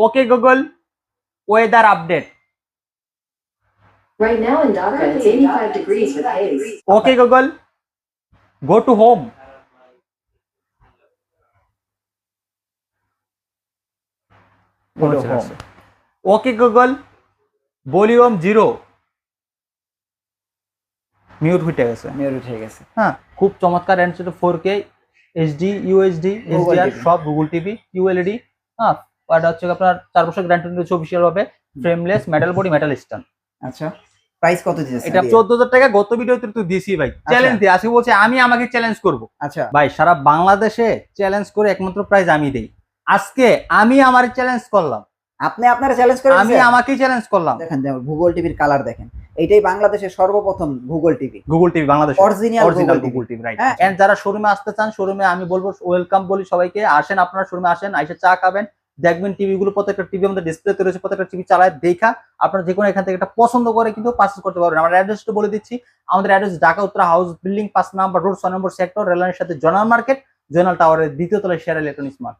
Okay, Google, weather update. Right now in Dhaka, it's 85 degrees with haze. Okay, Google, go to home. Go to চলে home. আসছে। Okay, Google, volume zero mute হয়ে গেছে মেরু উঠে গেছে হ্যাঁ খুব চমৎকার and four K HD Google TV সব গুগল টিভি ইউএলইডি হ্যাঁ আর হচ্ছে আপনার চার বছর গ্যারান্টি রয়েছে অফিসিয়াল ভাবে frameless metal body metal stand আচ্ছা প্রাইস কত দিতেছে এটা চোদ্দ হাজার টাকা গত ভিডিওতে তো দিয়েছি ভাই। চ্যালেঞ্জ দিয়ে আসি বলছে আমি আমাকে চ্যালেঞ্জ করব। আচ্ছা। ভাই সারা বাংলাদেশে চ্যালেঞ্জ করে একমাত্র প্রাইজ আমি দেই। আজকে আমি আমার চ্যালেঞ্জ করলাম। আপনি আপনারা চ্যালেঞ্জ আমি আমাকেই চ্যালেঞ্জ করলাম। দেখেন যেমন ভূগোল টিভির কালার দেখেন। এইটাই বাংলাদেশের সর্বপ্রথম TV Google TV Bangladesh. Original original ভূগোল Google TV TV right. And যারা শোরুমে আসতে চান শোরুমে আমি বলব ওয়েলকাম বলি সবাইকে। আসেন আপনারা শোরুমে আসেন আইসে চা খাবেন। দেখবেন টিভি গুলো প্রত্যেকটা টিভি আমাদের ডিসপ্লেতে রয়েছে, প্রত্যেকটা টিভি চালায়, দেখা আপনারা যে কোনো এখান থেকে একটা পছন্দ করে কিন্তু পারচেস করতে পারবেন। আমার অ্যাড্রেসটা বলে দিচ্ছি, আমাদের address Dhaka Uttara house building পাঁচ নাম্বার রোড ছয় নম্বর সেক্টর রেললাইনের সাথে জোনাল মার্কেট জোনাল টাওয়ারের দ্বিতীয় তলায় শেয়ার ইলেকট্রনিক্স মার্ট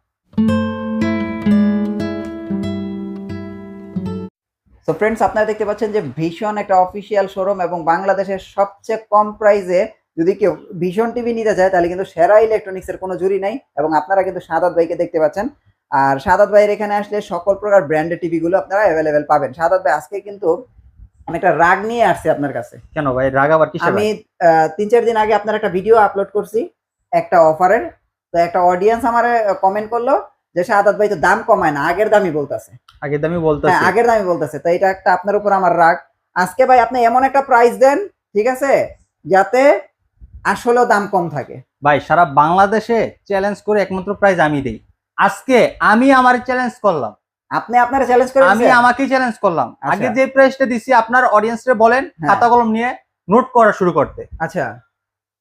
তো ফ্রেন্ডস আপনারা দেখতে পাচ্ছেন যে ভীষণ একটা অফিসিয়াল শোরুম এবং বাংলাদেশের সবচেয়ে কম প্রাইসে যদি কেউ ভীষণ টিভি নিতে চায়, তাহলে কিন্তু সেরা ইলেকট্রনিক্স এর কোনো জুরি নাই এবং আপনারা কিন্তু সাদাত ভাইকে দেখতে পাচ্ছেন। আর সাদাত ভাইয়ের এখানে আসলে সকল প্রকার ব্র্যান্ডের টিভি গুলো আপনারা অ্যাভেলেবেল পাবেন। সাদাত ভাই আজকে কিন্তু আমি একটা রাগ নিয়ে আসছি আপনার কাছে। কেন ভাই? রাগ আবার কিসে আমি তিন চার দিন আগে আপনার একটা ভিডিও আপলোড করছি একটা অফারের তো একটা অডিয়েন্স আমার কমেন্ট করল যে সাদাত ভাই তো দাম কমায় না আগের দামই বলতেছে। আগে দামি হ্যাঁ আগের দামই বলতেছে। তো এটা একটা আপনার উপর আমার রাগ। আজকে ভাই আপনি এমন একটা প্রাইস দেন ঠিক আছে যাতে আসলেও দাম কম থাকে। ভাই সারা বাংলাদেশে চ্যালেঞ্জ করে একমাত্র প্রাইজ আমি দেই। আজকে আমি আমার চ্যালেঞ্জ করলাম। আপনি আপনার চ্যালেঞ্জ করে আমি? আমাকেই চ্যালেঞ্জ করলাম। আচ্ছা। আগে যে প্রাইসটা দিছি আপনার অডিয়েন্সরে বলেন হ্যাঁ। খাতা কলম নিয়ে নোট করা শুরু করতে। আচ্ছা।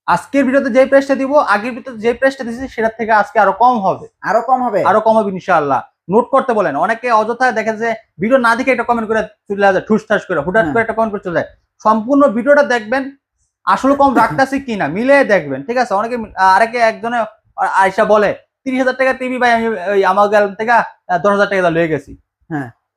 আজকের ভিডিওতে যে প্রাইসটা দিব আগের ভিডিওতে যে প্রাইসটা দিছি সেটা থেকে আজকে আরও কম হবে। আরও কম হবে? আরও কম হবে ইনশাআল্লাহ। নোট করতে বলেন। অনেকে অযথা দেখে যে ভিডিও না দেখে একটা কমেন্ট করে চলে যায় ঠুস ঠাস করে হুটাট হ্যাঁ। করে একটা কমেন্ট করে চলে যায়। সম্পূর্ণ ভিডিওটা দেখবেন আসলে কম রাখতেছি কিনা মিলে দেখবেন ঠিক আছে? অনেকে আরেকে একজনে আয়সা বলে তিরিশ হাজার টাকা টিভি ভাই আমি ওই আমার থেকে দশ হাজার টাকা লয়ে গেছি।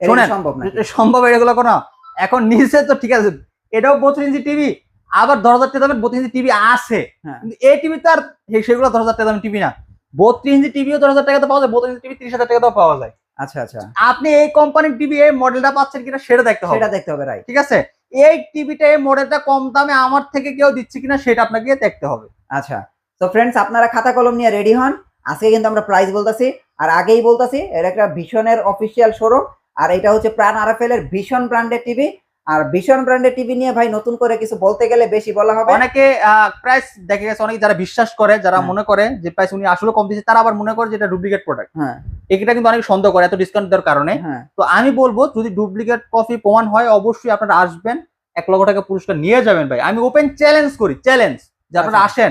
শোনেন, সম্ভব না সম্ভব এগুলো কোনো এখন নিচে তো ঠিক আছে এটাও বত্রিশ ইঞ্চি টিভি আবার দশ হাজার টাকা দামের বত্রিশ ইঞ্চি টিভি আছে। হ্যাঁ। কিন্তু এই টিভি তো আর সেগুলো দশ হাজার টাকা দামের টিভি না। বত্রিশ ইঞ্চি টিভিও দশ হাজার টাকাতে পাওয়া যায় বত্রিশ ইঞ্চি টিভি তিরিশ হাজার টাকাতেও পাওয়া যায়। আচ্ছা আচ্ছা। আপনি এই কোম্পানির টিভি এই মডেলটা পাচ্ছেন কিনা সেটা দেখতে হবে। সেটা দেখতে হবে রাইট ঠিক আছে? এই টিভিটা এই মডেলটা কম দামে আমার থেকে কেউ দিচ্ছে কিনা সেটা আপনাকে দেখতে হবে। আচ্ছা। তো ফ্রেন্ডস আপনারা খাতা কলম নিয়ে রেডি হন। আজকে কিন্তু আমরা প্রাইস বলতাছি আর আগেই বলতাছি এটা একটা ভীষণের অফিসিয়াল শোরুম আর এটা হচ্ছে প্রাণ আরএফএল এর ভীষণ ব্র্যান্ডের টিভি আর ভীষণ ব্র্যান্ডের টিভি নিয়ে ভাই নতুন করে কিছু বলতে গেলে বেশি বলা হবে। অনেকে প্রাইস দেখে গেছে অনেকে যারা বিশ্বাস করে যারা হ্যাঁ। মনে করে যে প্রাইস উনি আসলে কম দিচ্ছে তারা আবার মনে করে যে এটা ডুপ্লিকেট প্রোডাক্ট হ্যাঁ। এটা কিন্তু অনেক সন্দেহ করে এত ডিসকাউন্ট দেওয়ার কারণে। হ্যাঁ। তো আমি বলব যদি ডুপ্লিকেট কপি প্রমাণ হয় অবশ্যই আপনারা আসবেন এক লক্ষ টাকা পুরস্কার নিয়ে যাবেন ভাই। আমি ওপেন চ্যালেঞ্জ করি চ্যালেঞ্জ যে আপনারা। আসেন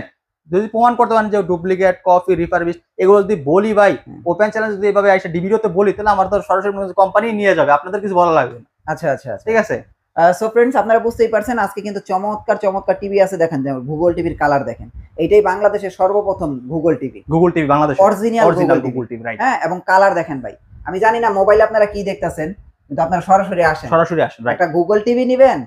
যদি প্রমাণ করতে পারেন যে ডুপ্লিকেট কপি রিফারবিশ এগুলো যদি বলি ভাই। ওপেন চ্যালেঞ্জ যদি এভাবে এসে ডিভিডিওতে বলি তাহলে আমার তো সরাসরি কোম্পানি নিয়ে যাবে আপনাদের কিছু ভালো লাগবে না। আচ্ছা আচ্ছা আচ্ছা। ঠিক আছে? সো ফ্রেন্ডস আপনারা বুঝতেই পারছেন আজকে কিন্তু চমৎকার চমৎকার টিভি আছে দেখেন যেমন ভূগোল টিভির কালার দেখেন। এইটাই বাংলাদেশের সর্বপ্রথম ভূগোল TV Google TV Bangladesh original Google TV right হ্যাঁ এবং কালার দেখেন ভাই। আমি জানি না মোবাইলে আপনারা কি দেখতাছেন কিন্তু আপনারা সরাসরি আসেন। সরাসরি আসেন রাইট একটা গুগল টিভি নেবেন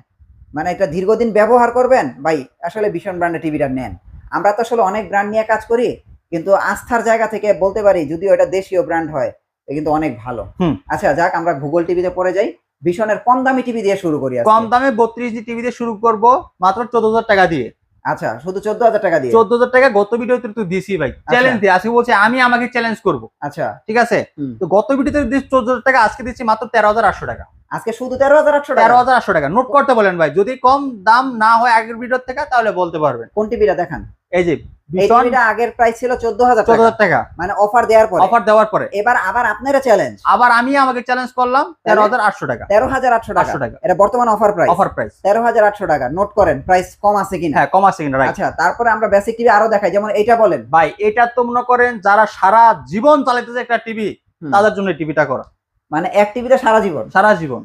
মানে এটা দীর্ঘদিন ব্যবহার করবেন ভাই আসলে ভীষণ ব্র্যান্ডের টিভিটা নেন। আমরা তো আসলে অনেক ব্র্যান্ড নিয়ে কাজ করি কিন্তু আস্থার জায়গা থেকে বলতে পারি যদিও এটা দেশীয় ব্র্যান্ড হয় কিন্তু অনেক ভালো। আচ্ছা যাক আমরা গুগল টিভিতে পরে যাই। ভীষণের কম দামি টিভি দিয়ে শুরু করি কম দামে বত্রিশ জি টিভিতে শুরু করব মাত্র চোদ্দ হাজার টাকা দিয়ে। আচ্ছা শুধু চোদ্দ হাজার টাকা দিয়ে? চোদ্দ হাজার টাকা গত ভিডিওতে তো দিছি ভাই। চ্যালেঞ্জ দিয়ে আজকে বলছে আমি আমাকে চ্যালেঞ্জ করব। আচ্ছা। ঠিক আছে? তো গত ভিডিওতে দিচ্ছি চোদ্দ হাজার টাকা আজকে দিচ্ছি মাত্র তেরো হাজার আটশো টাকা। আজকে শুধু তেরো হাজার আটশো তেরো হাজার আটশো টাকা। নোট করতে বলেন ভাই যদি কম দাম না হয় আগের ভিডিওর থেকে তাহলে বলতে পারবেন। কোন টিভিটা দেখান? এই যে এই আগের প্রাইস ছিল চোদ্দ হাজার চোদ্দ টাকা। হাজার টাকা। মানে অফার দেওয়ার পরে। অফার দেওয়ার পরে। এবার আবার আপনারা চ্যালেঞ্জ আবার আমি আমাকে চ্যালেঞ্জ করলাম তেরো হাজার আটশো টাকা। তেরো হাজার আটশো টাকা। আটশো টাকা। এটা বর্তমান অফার প্রাইস অফার প্রাইস তেরো হাজার আটশো টাকা। নোট করেন প্রাইস কম আছে কিনা। হ্যাঁ কম আছে কিনা রাইট আচ্ছা তারপরে আমরা বেসিক টিভি আরও দেখাই। যেমন এটা বলেন। ভাই এটা তো মনে করেন যারা সারা জীবন চালাইতেছে একটা টিভি তাদের জন্য টিভিটা করা। মানে এক টিভিতে সারা জীবন। সারা জীবন।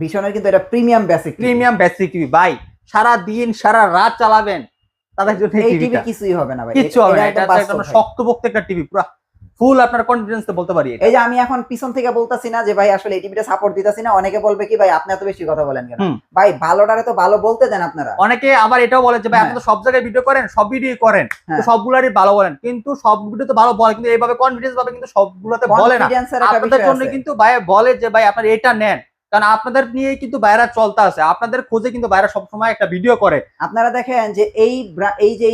ভীষণের কিন্তু এটা premium basic premium basic TV ভাই সারা দিন সারা রাত চালাবেন। তাদের জন্য এই টিভি কিছুই হবে না ভাই। কিচ্ছু হবে না এটা ভাই। শক্তপোক্ত একটা টিভি পুরো ফুল আপনার কনফিডেন্স বলতে পারি এই যে আমি এখন পিছন থেকে বলতাছি না যে ভাই আসলে এই টিভিটা সাপোর্ট দিতাছি না অনেকে বলবে কি ভাই আপনি এত বেশি কথা বলেন কেন? ভাই ভালোটারে তো ভালো বলতে দেন আপনারা। অনেকে আবার এটাও বলে যে ভাই আপনি তো সব জায়গায় ভিডিও করেন সব ভিডিও করেন। তো হ্যাঁ। সবগুলারই ভালো বলেন। কিন্তু সব ভিডিও তো ভালো বলে কিন্তু এইভাবে কনফিডেন্স ভাবে কিন্তু সবগুলোতে বলে না। একটা আপনাদের জন্য কিন্তু ভাই বলে যে ভাই আপনার এটা নেন। কারণ আপনাদের নিয়ে কিন্তু বাইরা চলতে আছে। আপনাদের খোঁজে কিন্তু বাইরা সবসময় একটা ভিডিও করে। আপনারা দেখেন যে এই এই যে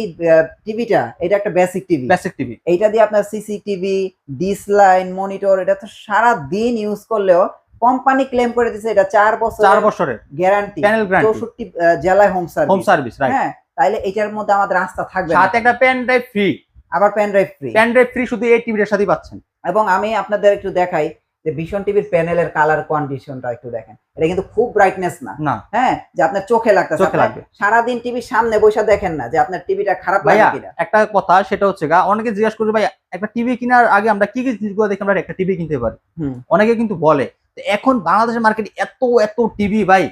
টিভিটা এটা একটা বেসিক টিভি বেসিক টিভি এইটা দিয়ে আপনার সিসিটিভি ডিসলাইন মনিটর এটা তো সারা দিন ইউজ করলেও কোম্পানি ক্লেম করে দিছে এটা চার বছর চার বছরের। গ্যারান্টি প্যানেল গ্যারান্টি চৌষট্টি জেলায় home home service service right হ্যাঁ তাইলে এটার মধ্যে আমাদের রাস্তা থাকবে। সাথে একটা পেন ড্রাইভ ফ্রি আবার pen drive free pen drive free শুধু এই টিভির সাথেই পাচ্ছেন। এবং আমি আপনাদের একটু দেখাই যে ভীষণ টিভির প্যানেলের কালার কন্ডিশনটা একটু দেখেন। এটা কিন্তু খুব ব্রাইটনেস না। না। হ্যাঁ যে আপনার চোখে লাগতেছে। চোখে লাগবে। সারাদিন টিভির সামনে বসে দেখেন না যে আপনার টিভিটা খারাপ লাগে কিনা। একটা কথা সেটা হচ্ছে গা অনেকে জিজ্ঞাসা করবে ভাই একটা টিভি কেনার আগে আমরা কি কি জিনিসগুলো দেখে আমরা একটা টিভি কিনতে পারি। অনেকে কিন্তু বলে এখন বাংলাদেশের মার্কেটে এত এত টিভি ভাই।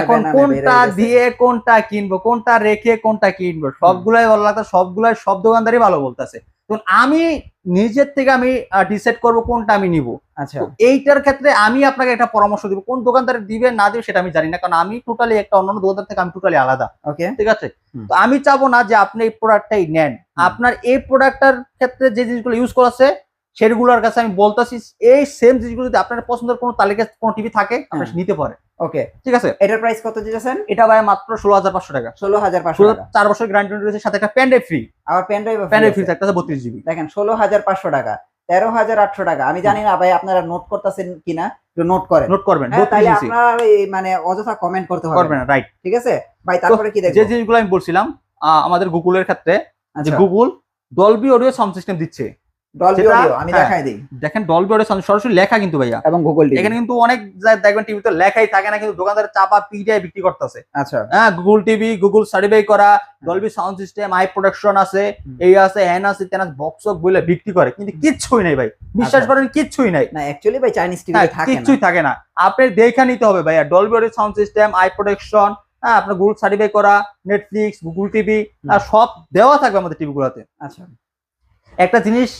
এখন কোনটা দিয়ে কোনটা কিনবো কোনটা রেখে কোনটা কিনবো? সবগুলাই ভালো লাগতো সবগুলাই সব দোকানদারই ভালো বলতেছে। তো আমি নিজের থেকে আমি ডিসাইড করব কোনটা আমি নিব। আচ্ছা। এইটার ক্ষেত্রে আমি আপনাকে একটা পরামর্শ দিব। কোন দোকানদার দিবে না দিবে সেটা আমি জানি না। কারণ আমি টোটালি একটা অন্যান্য দোকানদার থেকে আমি টোটালি আলাদা। ওকে। ঠিক আছে? তো আমি চাবো না যে আপনি এই প্রোডাক্টটাই নেন। আপনার এই প্রোডাক্টটার ক্ষেত্রে যে জিনিসগুলো ইউজ করা আছে সেগুলোর কাছে আমি বলতেছি এই সেম জিনিসগুলো যদি আপনার পছন্দের কোনো তালিকা কোনো টিভি থাকে আপনি হ্যাঁ। নিতে পারে ওকে ঠিক আছে? এটার প্রাইস কত দিতেছেন? এটা ভাই মাত্র ষোলো হাজার পাঁচশো টাকা। ষোলো হাজার পাঁচশো চার বছর গ্যারান্টি রয়েছে সাথে একটা প্যান্ডে ফ্রি আবার ড্রাইভ প্যান্ডে ফ্রি থাকতেছে বত্রিশ জিবি দেখেন ষোলো হাজার পাঁচশো টাকা তেরো হাজার আটশো টাকা। আমি জানি না ভাই আপনারা নোট করতেছেন কিনা একটু নোট করেন। নোট করবেন হ্যাঁ, ইঞ্চি আপনার এই মানে অযথা কমেন্ট করতে হবে। করবেন না। রাইট ঠিক আছে? ভাই তারপরে কি যে জিনিসগুলো আমি বলছিলাম আমাদের গুগলের ক্ষেত্রে যে Google Dolby audio sound system দিচ্ছে। আমি হ্যাঁ। দেখাই দিই। দেখেন ডলবি অডিও সাউন্ড সরাসরি লেখা কিন্তু ভাইয়া। এবং গুগল এখানে কিন্তু অনেক লেখাই থাকে না কিন্তু দোকানদার চাপা পিডিআই বিক্রি করতেছে। আচ্ছা। হ্যাঁ গুগল টিভি গুগল সার্টিফাই করা Dolby sound system eye production আছে এই আছে হ্যান আছে তেন আছে বক্স বলে বিক্রি করে কিন্তু কিচ্ছুই নাই ভাই। বিশ্বাস আচ্ছা। করেন কিচ্ছুই নাই। না অ্যাকচুয়ালি ভাই চাইনিজ টিভি হ্যাঁ থাকে না। কিচ্ছুই থাকে না। আপনি দেখে নিতে হবে ভাইয়া Dolby audio sound system eye production হ্যাঁ আপনার গুগল সার্টিফাই করা নেটফ্লিক্স গুগল টিভি সব দেওয়া থাকবে আমাদের টিভিগুলোতে আচ্ছা। একটা জিনিস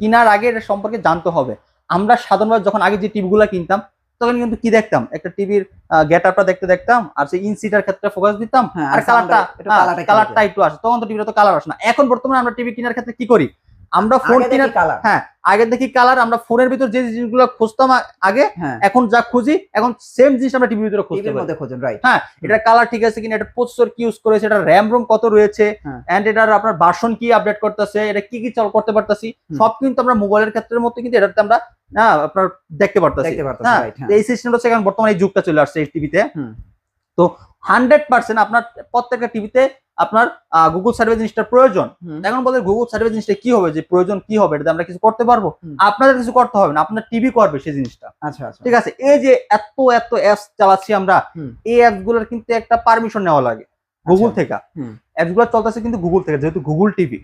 কেনার আগে এটা সম্পর্কে জানতে হবে। আমরা সাধারণভাবে যখন আগে যে টিভিগুলো কিনতাম তখন কিন্তু কি দেখতাম? একটা টিভির গেট আপটা দেখতে দেখতাম আর সেই ইনসিটার ক্ষেত্রে ফোকাস দিতাম হ্যাঁ, আর কালারটা একটু কালারটা একটু আসে তখন তো টিভিটা তো কালার আসে না। এখন বর্তমানে আমরা টিভি কেনার ক্ষেত্রে কি করি? আমরা ফোন কেনার কালার হ্যাঁ আগে দেখি কালার আমরা ফোনের ভিতর যে জিনিসগুলো খুঁজতাম আগে হ্যাঁ। এখন যা খুঁজি এখন সেম জিনিস আমরা টিভির ভিতরে খুঁজতে পারি। খোঁজেন রাইট হ্যাঁ এটা কালার ঠিক আছে কিনা এটা প্রসেসর কি ইউজ করেছে এটা র্যাম রোম কত রয়েছে হ্যাঁ। এন্ড এটার আপনার ভার্সন কি আপডেট করতেছে এটা কি কি চাল করতে পারতাছি সব কিন্তু আমরা মোবাইলের ক্ষেত্রের মতো কিন্তু এটাতে আমরা না আপনার দেখতে পারতাছি। দেখতে পারতেছি হ্যাঁ রাইট হ্যাঁ। এই সিস্টেমটা হচ্ছে এখন বর্তমানে এই যুগটা চলে আসছে এই টিভিতে তো। হান্ড্রেড পার্সেন্ট আপনার প্রত্যেকটা টিভিতে আপনার গুগল সার্ভে জিনিসটা প্রয়োজন। এখন বলে গুগল সার্ভে জিনিসটা কি হবে? যে প্রয়োজন কি হবে? এটাতে আমরা কিছু করতে পারব। আপনাদের কিছু করতে হবে না। আপনার টিভি করবে সেই জিনিসটা। আচ্ছা আচ্ছা। ঠিক আছে? এই যে এত এত অ্যাপস চালাচ্ছি আমরা এই অ্যাপসগুলোর কিন্তু একটা পারমিশন নেওয়া লাগে গুগল আচ্ছা। থেকে। অ্যাপসগুলো চলতেছে কিন্তু গুগল থেকে যেহেতু গুগল টিভি।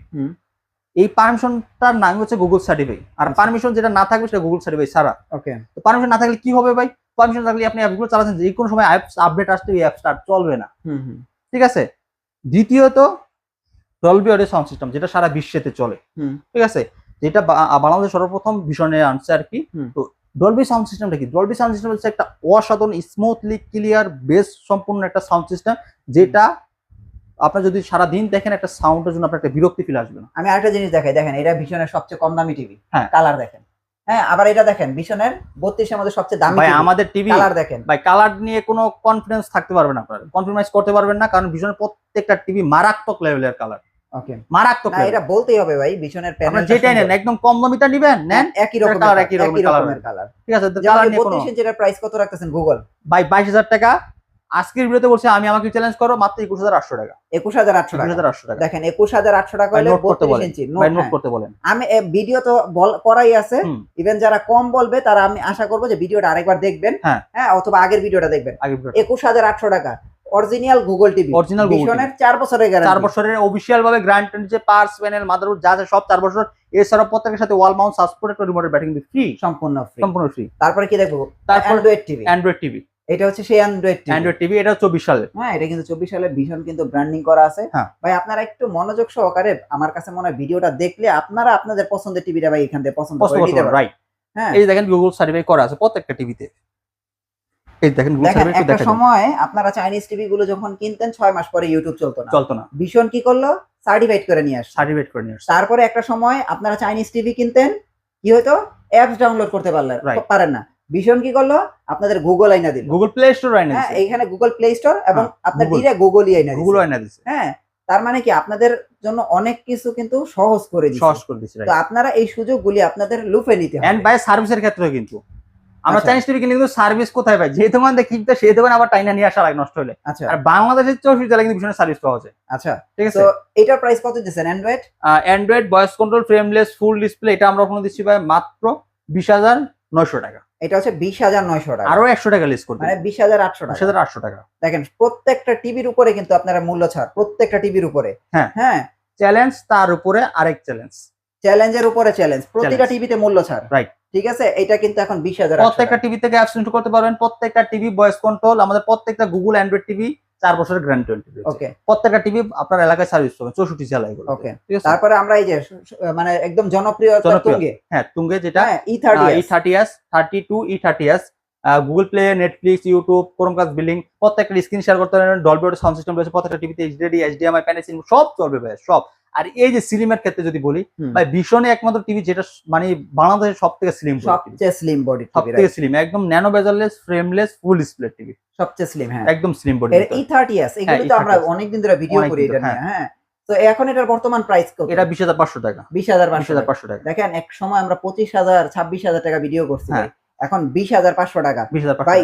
এই পারমিশনটার নাম হচ্ছে গুগল সার্টিফাই আর আচ্ছা। পারমিশন যেটা না থাকবে সেটা গুগল সার্টিফাই ছাড়া। ওকে তো পারমিশন না থাকলে কি হবে ভাই? পারমিশন থাকলে আপনি অ্যাপসগুলো চালাচ্ছেন যে কোনো সময় অ্যাপস আপডেট আসতে এই অ্যাপসটা চলবে না। ঠিক আছে? দ্বিতীয়ত ডলবি অডিও সাউন্ড সিস্টেম যেটা সারা বিশ্বেতে চলে। ঠিক আছে? যেটা বাংলাদেশ সর্বপ্রথম ভীষণে আনছে আর কি। তো ডলবি সাউন্ড সিস্টেমটা কি? ডলবি সাউন্ড সিস্টেম হচ্ছে একটা অসাধারণ স্মুথলি ক্লিয়ার বেস সম্পূর্ণ একটা সাউন্ড সিস্টেম যেটা আপনার যদি সারা দিন দেখেন একটা সাউন্ডের জন্য আপনার একটা বিরক্তি ফিল আসবে না। আমি আরেকটা জিনিস দেখাই। দেখেন এটা ভীষণের সবচেয়ে কম দামি টিভি হ্যাঁ। কালার দেখেন। হ্যাঁ আবার এটা দেখেন ভীষণের বত্রিশের মধ্যে সবচেয়ে দামি ভাই আমাদের টিভি কালার দেখেন। ভাই কালার নিয়ে কোনো কনফিডেন্স থাকতে পারবেন আপনার। কনফিডেন্স করতে পারবেন না কারণ ভীষণের প্রত্যেকটা টিভি মারাত্মক লেভেলের কালার ওকে মারাত্মক না এটা বলতেই হবে ভাই ভীষণের প্যানেল যেটাই নেন একদম কম দামিটা নিবেন নেন একই রকম colour একই রকমের কালার ঠিক আছে কালার নিয়ে কোনো বত্রিশ ইঞ্চির প্রাইস কত রাখতেছেন গুগল ভাই বাইশ হাজার টাকা আজকের ভিডিওতে বলছি আমি আমাকে চ্যালেঞ্জ করো মাত্র একুশ হাজার আটশো টাকা। একুশ হাজার আটশো টাকা। হাজার আটশো টাকা। দেখেন একুশ হাজার আটশো টাকা হলে নোট করতে বলেন নোট হ্যাঁ। করতে বলেন। আমি ভিডিও তো বল করাই আছে। ইভেন যারা কম বলবে তারা আমি আশা করব যে ভিডিওটা আরেকবার দেখবেন। হ্যাঁ। হ্যাঁ অথবা আগের ভিডিওটা দেখবেন। একুশ হাজার আটশো টাকা। অরিজিনাল গুগল টিভি Google ভীষণের চার বছরের চার গ্যারান্টি বছরের অফিসিয়াল ভাবে গ্রান্ট যে পার্স প্যানেল মাদারবোর্ড যা আছে সব চার বছর। এছাড়া প্রত্যেকের সাথে ওয়াল মাউন্ট সাপোর্ট একটা রিমোটের ব্যাটিং ফ্রি সম্পূর্ণ ফ্রি সম্পূর্ণ ফ্রি তারপরে কি দেখব? তারপর অ্যান্ড্রয়েড টিভি অ্যান্ড্রয়েড টিভি এটা হচ্ছে সেই অ্যান্ড্রয়েড অ্যান্ড্রয়েড টিভি এটা চব্বিশ সালের হ্যাঁ এটা কিন্তু চব্বিশ সালে ভীষণ কিন্তু ব্র্যান্ডিং করা আছে। হ্যাঁ। ভাই আপনারা একটু মনোযোগ সহকারে আমার কাছে মনে হয় ভিডিওটা দেখলে আপনারা আপনাদের পছন্দের টিভিটা ভাই এখান থেকে পছন্দ করে নিতে পারবেন। রাইট হ্যাঁ। এই দেখেন গুগল সার্টিফাই করা আছে প্রত্যেকটা টিভিতে এই দেখেন গুগল সার্টিফাই একটু একটা দেখেন সময় আপনারা চাইনিজ টিভি গুলো যখন কিনতেন ছয় মাস পরে ইউটিউব চলতো না। চলতো না। ভীষণ কি করল? সার্টিফাইড করে নিয়ে আসছে সার্টিফাইড করে নিয়ে আসছে তারপরে একটা সময় আপনারা চাইনিজ টিভি কিনতেন কি হতো অ্যাপস ডাউনলোড করতে পারলেন. পারেন না। ভীষণ কি করল? আপনাদের গুগল আইনা দিল। গুগল প্লে স্টোর আইনা হ্যাঁ দিছে। এইখানে গুগল প্লে স্টোর এবং আপনার. ডিরেক্ট গুগলই আইনা গুগল আইনা দিছে। হ্যাঁ তার মানে কি আপনাদের জন্য অনেক কিছু কিন্তু সহজ করে দিচ্ছে সহজ করে দিছে তো আপনারা এই সুযোগগুলি আপনাদের লুফে নিতে হবে। এন্ড বাই সার্ভিসের ক্ষেত্রে কিন্তু। আমরা আচ্ছা। চাইনিজ টিভি কিনলে কিন্তু সার্ভিস কোথায় পাই? যে দোকান থেকে কিনতে সেই দোকানে আবার টাইনা নিয়ে আসা লাগে নষ্ট হলে। আচ্ছা। আর বাংলাদেশের চৌষট্টি জেলা কিন্তু ভীষণ সার্ভিস পাওয়া যায়। আচ্ছা ঠিক আছে? তো এটার প্রাইস কত দিচ্ছেন Android Android voice control frameless full display এটা আমরা ওখানে দিচ্ছি ভাই মাত্র বিশ হাজার নয়শো টাকা। এটা হচ্ছে বিশ হাজার নয়শো টাকা। আরও একশো টাকা লিস্ট করবে মানে বিশ হাজার আটশো টাকা। হাজার আটশো টাকা। দেখেন প্রত্যেকটা টিভির উপরে কিন্তু আপনারা মূল্য ছাড় প্রত্যেকটা টিভির উপরে। হ্যাঁ। হ্যাঁ। চ্যালেঞ্জ তার উপরে আরেক চ্যালেঞ্জ। চ্যালেঞ্জের উপরে চ্যালেঞ্জ। প্রতিটা টিভিতে মূল্য ছাড়। রাইট ঠিক আছে? এটা কিন্তু এখন বিশ হাজার প্রত্যেকটা টিভি থেকে অ্যাপস করতে পারবেন। প্রত্যেকটা টিভি ভয়েস কন্ট্রোল আমাদের প্রত্যেকটা গুগল অ্যান্ড্রয়েড টিভি চার বছরের গ্যারান্টি ওকে প্রত্যেকটা টিভি আপনার এলাকায় সার্ভিস হবে চৌষট্টি জেলায় এগুলো। ওকে তারপরে আমরা এই যে মানে একদম জনপ্রিয়। তুঙ্গে। হ্যাঁ তুঙ্গে যেটা E thirty E thirty S thirty two E thirty S Google Play Netflix YouTube Chromecast billing প্রত্যেকটা স্ক্রিন শেয়ার করতে পারেন ডলবি সাউন্ড সিস্টেম রয়েছে প্রত্যেকটা টিভিতে এইচডি এইচডিএমআই প্যানেল সব চলবে ভাই সব। আর এই যে সিলিমের ক্ষেত্রে যদি বলি ভাই ভীষণই একমাত্র টিভি যেটা মানে বাংলাদেশের সব থেকে স্লিম সবচেয়ে স্লিম বডি সব থেকে স্লিম একদম nano bezelless frameless full display TV সবচেয়ে স্লিম হ্যাঁ। একদম স্লিম বডি এর ই থার্টি এস এগুলো হ্যাঁ, তো আমরা অনেকদিন ধরে ভিডিও করি এটা নিয়ে হ্যাঁ। তো এখন এটার বর্তমান প্রাইস কত? এটা বিশ হাজার পাঁচশো টাকা। বিশ হাজার বিশ পাঁচশো হাজার টাকা। পাঁচশো টাকা। দেখেন এক সময় আমরা পঁচিশ হাজার ছাব্বিশ হাজার টাকা ভিডিও করছি হ্যাঁ। এখন বিশ হাজার পাঁচশো টাকা। বিশ হাজার ভাই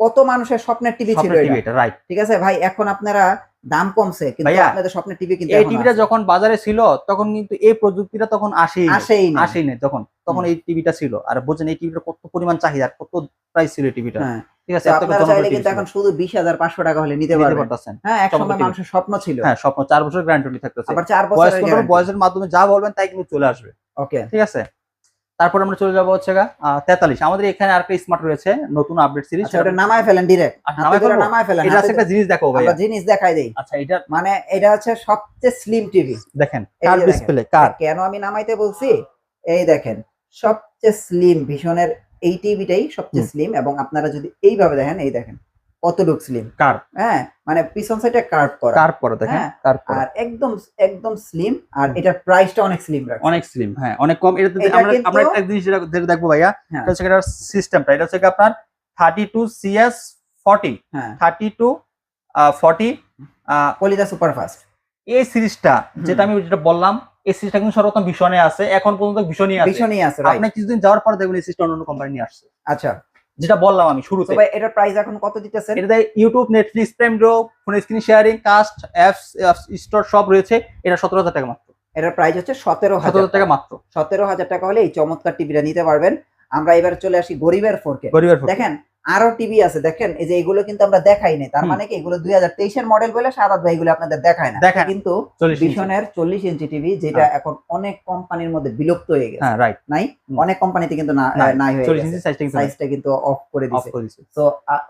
কত মানুষের স্বপ্নের টিভি ছিল এটা রাইট ঠিক আছে? ভাই এখন আপনারা দাম কমছে কিন্তু আপনাদের স্বপ্নের টিভি কিন্তু এই টিভিটা যখন বাজারে ছিল তখন কিন্তু এই প্রযুক্তিটা তখন আসেই আসেই না আসেই তখন। তখন এই টিভিটা ছিল। আর বোঝেন এই টিভিটা কত পরিমাণ চাহিদা কত প্রাইস ছিল টিভিটা হ্যাঁ। ঠিক আছে এত আপনারা চাইলে কিন্তু এখন শুধু বিশ হাজার পাঁচশো টাকা হলে নিতে পারবেন। হ্যাঁ এক চমৎকার সময় TV মানুষের স্বপ্ন ছিল। হ্যাঁ স্বপ্ন চার বছর গ্যারান্টি থাকতেছে। আবার চার ভয়েস বছর কন্ট্রোল ভয়েসের মাধ্যমে যা বলবেন তাই কিন্তু চলে আসবে। ওকে ঠিক আছে? তারপর আমরা চলে যাব হচ্ছে তেতাল্লিশ। আমাদের এখানে আর একটা স্মার্ট রয়েছে নতুন আপডেট সিরিজ আচ্ছা নামায় ফেলেন ডিরেক্ট নামায় ফেলেন এটা একটা জিনিস দেখো ভাই জিনিস দেখাই দেই। আচ্ছা এটা মানে এটা হচ্ছে সবচেয়ে স্লিম টিভি দেখেন কার ডিসপ্লে কার? কেন আমি নামাইতে বলছি? এই দেখেন সবচেয়ে স্লিম ভীষণের এই টিভিটাই সবচেয়ে স্লিম এবং আপনারা যদি এইভাবে দেখেন এই দেখেন কতটুক স্লিম কার হ্যাঁ মানে পিছন সাইডে কার্ভ করা। কার পরে দেখেন হ্যাঁ, কার। পরে আর একদম একদম স্লিম আর এটার প্রাইসটা অনেক স্লিম রাখছে। অনেক স্লিম হ্যাঁ অনেক কম। এটা আমরা আমরা একটা জিনিস যেটা দেখব ভাইয়া হ্যাঁ। এটা হচ্ছে এটার সিস্টেমটা এটা হচ্ছে আপনার থার্টি টু সিএস ফর্টি হ্যাঁ। থার্টি টু ফর্টি কলিদা সুপারফাস্ট এই সিরিজটা যেটা আমি যেটা বললাম এই সিরিজটা কিন্তু সর্বপ্রথম ভীষণে আছে এখন পর্যন্ত ভীষণই আছে। ভীষণই আছে? আপনি কিছুদিন যাওয়ার পর দেখবেন এই সিরিজটা অন্য কোম্পানি নিয়ে আসছে। আচ্ছা। যেটা বললাম আমি শুরুতে। ভাই এটার প্রাইস এখন কত দিতেছেন? এটাতে ইউটিউব নেটফ্লিক্স প্রেম grow phone screen sharing cast apps store সব রয়েছে। এটা সতেরো হাজার টাকা মাত্র। এটার প্রাইস হচ্ছে সতেরো হাজার টাকা মাত্র। সতেরো হাজার টাকা হলে এই চমৎকার টিভিটা নিতে পারবেন। আমরা এবার চলে আসি গরিবের ফোরকে গরিবের। দেখেন আরও টিভি আছে দেখেন? এই যে এগুলো কিন্তু আমরা দেখাই নাই। তার মানে কি? এগুলো দুই হাজার তেইশের মডেল বলে সাদাত ভাই এগুলো আপনাদের দেখায় না। কিন্তু ভীষণের চল্লিশ ইঞ্চি টিভি যেটা এখন অনেক কোম্পানির মধ্যে বিলুপ্ত হয়ে গেছে। হ্যাঁ রাইট নাই? অনেক কোম্পানিতে কিন্তু নাই, হয়ে গেছে। সাইজটা কিন্তু অফ করে দিছে। তো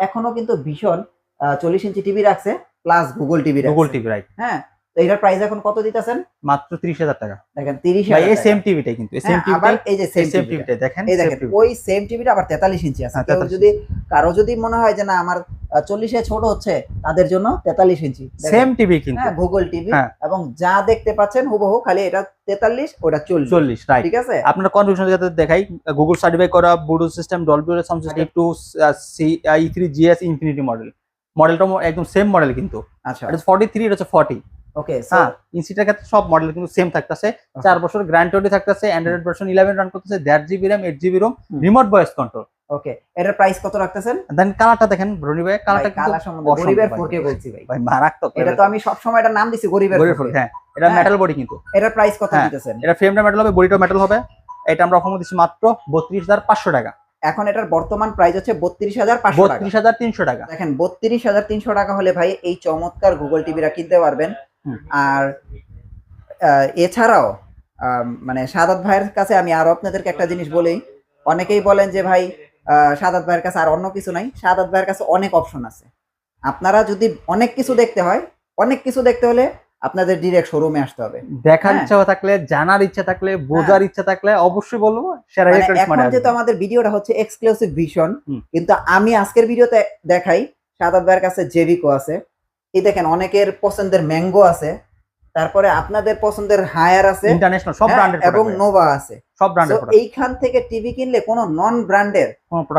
এখনও কিন্তু ভীষণ চল্লিশ ইঞ্চি টিভি রাখছে plus Google TV Google TV right হ্যাঁ? তো এটার প্রাইস এখন কত দিতেছেন? মাত্র ত্রিশ হাজার টাকা। দেখেন তিরিশ ভাই এই সেম টিভিটাই কিন্তু এই সেম হ্যাঁ, আবার এই যে সেম সেম টিভি দেখেন এই দেখেন ওই সেম টিভিটা আবার তেতাল্লিশ ইঞ্চি আছে। হ্যাঁ, কেউ যদি কারও যদি মনে হয় যে না আমার চল্লিশে ছোট হচ্ছে তাদের জন্য তেতাল্লিশ ইঞ্চি। দেখেন, সেম টিভি কিন্তু। হ্যাঁ গুগল টিভি হ্যাঁ। এবং যা দেখতে পাচ্ছেন হুবহু খালি এটা তেতাল্লিশ ওটা চল্লিশ। চল্লিশ রাইট ঠিক আছে? আপনার কনফিউশন যাতে দেখাই গুগল সার্টিফাই করা Budo system Dolby sound system two C E three GS infinity model মডেলটা একদম সেম মডেল কিন্তু। আচ্ছা। এটা ফর্টি থ্রি এটা হচ্ছে ফর্টি ওকে হ্যাঁ ইনসিটার ক্ষেত্রে সব মডেল কিন্তু সেম থাকতেছে। চার বছর গ্যারান্টি থাকতেছে অ্যান্ড্রয়েড ভার্সন ইলেভেন রান করতেছে দেড় GB RAM eight GB ROM remote voice control okay এটার প্রাইস কত রাখতেছেন? দেন কালারটা দেখেন রনি ভাই কালারটা সম্বন্ধে গরিবের ফোরকে বলছি ভাই। ভাই মারাত্মক এটা তো আমি সবসময় এটার নাম দিছি গরিবের 4K হ্যাঁ এটা হ্যাঁ। মেটাল বডি কিন্তু। এটার প্রাইস কত হ্যাঁ। দিতেছেন? এটা ফ্রেমটা মেটাল হবে বডিটা মেটাল হবে। এটা আমরা অফার দিচ্ছি মাত্র বত্রিশ হাজার পাঁচশো টাকা। এখন এটার বর্তমান প্রাইস হচ্ছে বত্রিশ হাজার পাঁচশো টাকা। বত্রিশ হাজার তিনশো টাকা। দেখেন বত্রিশ হাজার তিনশো টাকা হলে ভাই এই চমৎকার গুগল টিভিটা কিনতে পারবেন। আর এছাড়াও মানে সাদাত ভাইয়ের কাছে আমি আরও আপনাদেরকে একটা জিনিস বলি। অনেকেই বলেন যে ভাই সাদাত ভাইয়ের কাছে আর অন্য কিছু নাই। সাদাত ভাইয়ের কাছে অনেক অপশন আছে। আপনারা যদি অনেক কিছু দেখতে হয় অনেক কিছু দেখতে হলে আপনাদের ডিরেক্ট শোরুমে আসতে হবে। দেখার হ্যাঁ। ইচ্ছা থাকলে জানার ইচ্ছা থাকলে বোঝার ইচ্ছা থাকলে অবশ্যই বলব সেরা মানে এখন যেহেতু আমাদের ভিডিওটা হচ্ছে এক্সক্লুসিভ ভিশন কিন্তু আমি আজকের ভিডিওতে দেখাই সাদাত ভাইয়ের কাছে জেভিকো আছে। এই দেখেন অনেকের পছন্দের ম্যাঙ্গো আছে তারপরে আপনাদের পছন্দের হায়ার আছে ইন্টারন্যাশনাল সব ব্র্যান্ডের এবং নোভা আছে। সব ব্র্যান্ডের এইখান থেকে টিভি কিনলে কোনো নন ব্র্যান্ডের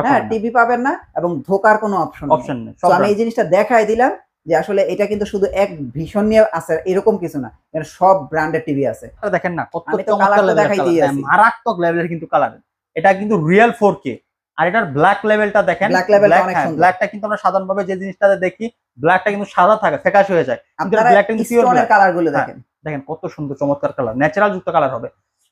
হ্যাঁ টিভি পাবেন না এবং ধোকার কোনো অপশন অপশন নেই তো আমি এই জিনিসটা দেখাই দিলাম যে আসলে এটা কিন্তু শুধু এক ভীষণ নিয়ে আছে এরকম কিছু না। এখানে সব ব্র্যান্ডের টিভি আছে। দেখেন না কত চমৎকার লেভেলের দেখাই। দিয়ে হ্যাঁ, মারাত্মক লেভেলের কিন্তু কালার এটা কিন্তু রিয়েল ফোর কে আর এটার ব্ল্যাক লেভেলটা দেখেন Black level টা অনেক সুন্দর। ব্ল্যাকটা কিন্তু আমরা সাধারণভাবে যে জিনিসটাতে দেখি ব্ল্যাকটা কিন্তু সাদা থাকে ফ্যাকাশ হয়ে যায়। কিন্তু pure স্টোনের black। কালারগুলো হ্যাঁ। দেখেন। দেখেন কত সুন্দর চমৎকার কালার ন্যাচারাল যুক্ত কালার হবে।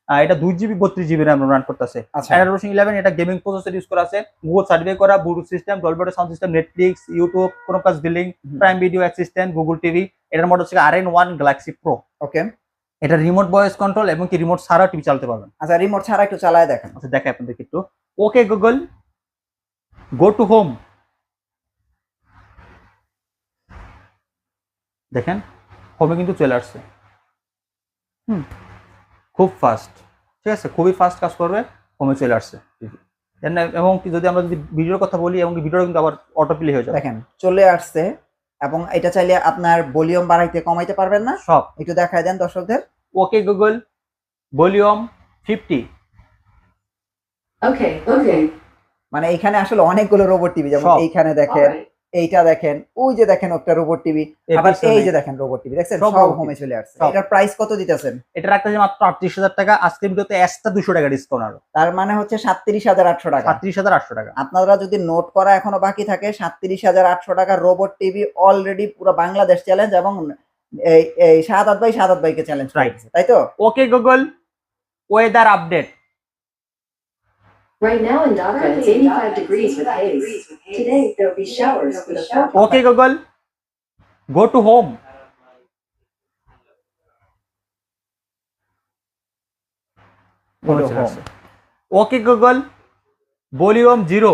এটা দুই জিবি বত্রিশ জিবি র্যাম রান করতেছে। আচ্ছা। অ্যান্ড্রয়েড ইলেভেন এটা গেমিং প্রসেসর ইউজ করা আছে। গুগল সার্ভে করা Bluetooth system ডলবেটো sound system Netflix YouTube Chromecast billing Prime Video assistant Google TV এটার মডেল হচ্ছে R N one Galaxy Pro okay এটা রিমোট ভয়েস কন্ট্রোল এবং কি রিমোট ছাড়া টিভি চালাতে পারবেন। আচ্ছা রিমোট ছাড়া একটু চালায় দেখেন। আচ্ছা দেখে আপনাদেরকে একটু। Okay Google go to home দেখেন হোমে কিন্তু চলে আসছে। হুম খুব ফাস্ট ঠিক আছে খুবই ফাস্ট কাজ করবে হোমে চলে আসছে। এবং কি যদি আমরা যদি ভিডিওর কথা বলি এবং ভিডিও কিন্তু আবার অটো প্লে হয়ে যাবে। দেখেন চলে আসছে এবং এটা চাইলে আপনার ভলিউম বাড়াইতে কমাইতে পারবেন না। সব। একটু দেখায় দেন দর্শকদের। Okay Google volume fifty okay okay. মানে এখানে আসলে অনেকগুলো রোবট টিভি যেমন। এইখানে দেখেন এইটা দেখেন ওই যে দেখেন একটা রোবট টিভি আবার এই যে দেখেন রোবট টিভি দেখছেন? সব হোমে চলে আসছে। এটার প্রাইস কত দিতেছেন? এটা রাখতে যে মাত্র আটত্রিশ হাজার টাকা আজকের ভিডিওতে এক্সট্রা দুশো টাকা ডিসকাউন্ট আরও। তার মানে হচ্ছে সাতত্রিশ হাজার আটশো টাকা। সাতত্রিশ হাজার আটশো টাকা। আপনারা যদি নোট করা এখনও বাকি থাকে সাতত্রিশ হাজার আটশো টাকা রোবট টিভি অলরেডি পুরো বাংলাদেশ চ্যালেঞ্জ এবং এই এই সাদাত ভাই সাদাত ভাইকে চ্যালেঞ্জ. তাই তো? Okay Google weather update Right now in Dhaka, it's 85 degrees with haze. Today, there will be showers with a forecast. Okay Google go to home Go to home. Okay Google volume zero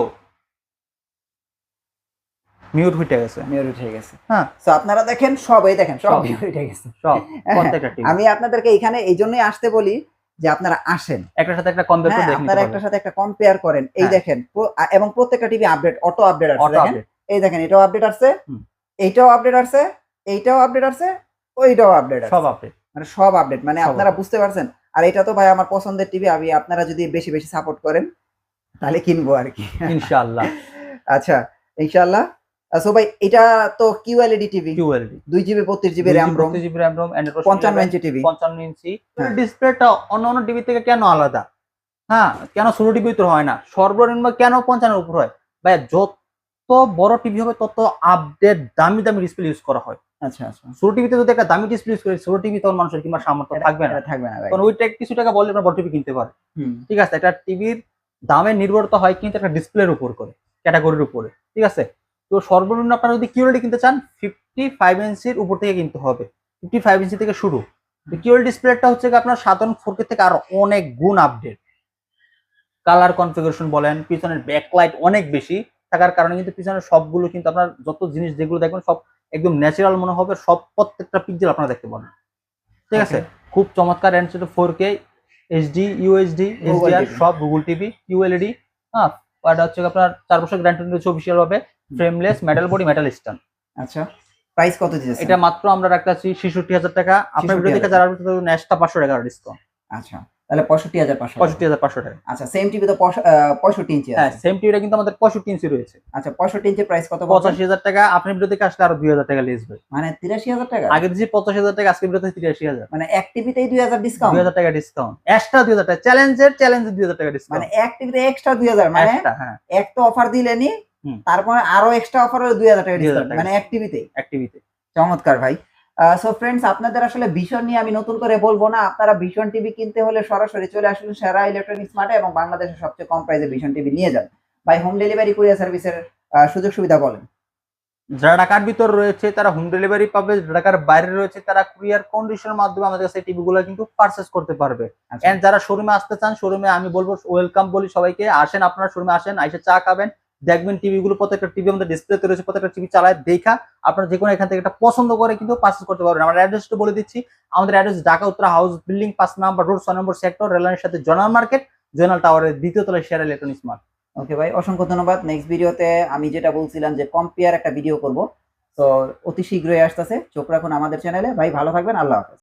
mute হয়ে গেছে। Mayor উঠে গেছে। হ্যাঁ। তো আপনারা দেখেন সবই দেখেন সব সব। মেয়র উঠে গেছে। সব। প্রত্যেকটা আমি আপনাদেরকে এখানে এই জন্যই আসতে বলি যে আপনারা আসেন। একটার সাথে একটা কম্পেয়ার হ্যাঁ করে দেখুন আপনারা একটার সাথে একটা কম্পেয়ার করেন। এই হ্যাঁ। দেখেন এবং প্রত্যেকটা টিভি আপডেট অটো আপডেট আছে দেখেন। এই দেখেন এটাও আপডেট আছে এইটাও আপডেট আছে এইটাও আপডেট আছে ওইটাও আপডেট আছে। সব আপডেট মানে সব আপডেট মানে আপনারা বুঝতে পারছেন? আর এটা তো ভাই আমার পছন্দের টিভি আমি আপনারা যদি বেশি বেশি সাপোর্ট করেন তাহলে কিনবো আর কি। ইনশাআল্লাহ। আচ্ছা ইনশাআল্লাহ। সো ভাই এটা তো কিউএলইডি টিভি কিউএলডি দুই জিবি বত্রিশ GB RAM ROM GB RAM ROM Android পঞ্চান্ন ইঞ্চি টিভি পঞ্চান্ন ইঞ্চি। হ্যাঁ। ডিসপ্লেটা অন্য অন্য টিভি থেকে কেন আলাদা? হ্যাঁ কেন ষোলো টিভি তো হয় না? সর্বনিম্ন কেন পঞ্চান্নের উপর হয়? ভাই যত বড় টিভি হবে তত আপডেট দামি দামি ডিসপ্লে ইউজ করা হয়। আচ্ছা আচ্ছা। ষোলো টিভিতে যদি একটা দামি ডিসপ্লে ইউজ করি ষোলো টিভি তখন মানুষের কিংবা সামর্থ্য থাকবে না। থাকবে না কারণ ওইটা কিছু টাকা বললে আপনার বড় টিভি কিনতে পারে ঠিক আছে একটা টিভির দামের নির্ভরতা হয় কিন্তু একটা ডিসপ্লের উপর করে ক্যাটাগরির উপরে। ঠিক আছে? তো সর্বনিম্ন আপনারা যদি কিউএলডি কিনতে চান ফিফটি ফাইভ ইঞ্চির উপর থেকে কিনতে হবে। ফিফটি ফাইভ ইঞ্চি থেকে শুরু। কিউএল ডিসপ্লেটা হচ্ছে কি আপনার সাধারণ ফোর থেকে আরও অনেক গুণ আপডেট কালার কনফিগারেশন বলেন পিছনের ব্যাকলাইট অনেক বেশি। থাকার কারণে কিন্তু পিছনের সবগুলো কিন্তু আপনার যত জিনিস যেগুলো দেখবেন সব একদম ন্যাচারাল মনে হবে সব প্রত্যেকটা পিকচার আপনারা দেখতে পাবেন। ঠিক আছে? খুব চমৎকার অ্যান্ড সেটা four K HD Google HDR সব গুগল টিভি কিউএলইডি হ্যাঁ? আর এটা হচ্ছে আপনার চার বছর গ্যারান্টি অফিসিয়াল ভাবে। Frameless metal body metal stand আচ্ছা প্রাইস কত দিতেছেন এটা মাত্র আমরা রাখতেছি ছেষট্টি হাজার টাকা। আপনার ভিডিও দেখে 66,000 যারা নেক্সটটা পাঁচশো টাকা ডিসকাউন্ট আচ্ছা তাহলে পঁয়ষট্টি হাজার পাঁচশো পঁয়ষট্টি হাজার পাঁচশো টাকা। আচ্ছা সেম টিভি তো পঁয়ষ- আহ, পঁয়ষট্টি ইঞ্চি হ্যাঁ আছে। সেম টিভিটা কিন্তু আমাদের পঁয়ষট্টি ইঞ্চি রয়েছে। আচ্ছা পঁয়ষট্টি ইঞ্চি প্রাইস কত পঁচাশি পঁচাশি হাজার টাকা আপনার ভিডিও দেখে আসলে আরও দুই হাজার টাকা লেসবে মানে তিরাশি হাজার টাকা? আগে দিয়েছি পঁচাশি হাজার টাকা আজকে ভিডিওতে তিরাশি হাজার। মানে এক টিভিতেই দুই হাজার ডিসকাউন্ট দুই হাজার টাকা ডিসকাউন্ট এক্সট্রা দুই হাজার টাকা চ্যালেঞ্জের দুই হাজার টাকা মানে এক টিভিতে এক্সট্রা দুই হাজার মানে একটা হ্যাঁ। এক তো অফার দিলেনি। তারপরে আরও এক্সট্রা অফার হলো দুই হাজার টাকা 2000 ডিসকাউন্ট টাকা মানে এক টিভিতেই অ্যাক্টিভিটি চমৎকার ভাই। সো ফ্রেন্ডস আপনাদের আসলে ভীষণ নিয়ে আমি নতুন করে বলব না আপনারা ভীষণ টিভি কিনতে হলে সরাসরি চলে আসুন সেরা ইলেকট্রনিক্স মার্টে এবং বাংলাদেশের সবচেয়ে কম প্রাইসে ভীষণ টিভি নিয়ে যান। ভাই হোম ডেলিভারি কুরিয়ার সার্ভিসের সুযোগ সুবিধা বলেন। যারা ঢাকার ভিতর রয়েছে তারা হোম ডেলিভারি পাবে ঢাকার বাইরে রয়েছে তারা কুরিয়ার কন্ডিশনের মাধ্যমে আমাদের কাছে টিভি গুলো কিন্তু পারচেস করতে পারবে। আচ্ছা। এন্ড যারা শোরুমে আসতে চান শোরুমে আমি বলব ওয়েলকাম বলি সবাইকে। আসেন আপনারা শোরুমে আসেন এসে চা খাবেন। দেখবেন টিভি গুলো প্রত্যেকটা টিভি আমাদের ডিসপ্লেতে রয়েছে, প্রত্যেকটা টিভি চালায়, দেখা আপনারা যে কোনো এখান থেকে একটা পছন্দ করে কিন্তু পারচেস করতে পারবেন। আমার অ্যাড্রেসটা বলে দিচ্ছি, আমাদের address Dhaka Uttara house building পাঁচ নাম্বার রোড ছয় নম্বর সেক্টর রেললাইনের সাথে জোনাল মার্কেট জোনাল টাওয়ারের দ্বিতীয় তলায় শেয়ার ইলেকট্রনিক্স মার্ট ওকে ভাই, অসংখ্য ধন্যবাদ। নেক্সট ভিডিওতে আমি যেটা বলছিলাম যে কম্পেয়ার একটা ভিডিও করব, তো অতি শীঘ্রই আসতেছে। চোখ রাখুন আমাদের চ্যানেলে ভাই, ভালো থাকবেন। আল্লাহ হাফেজ।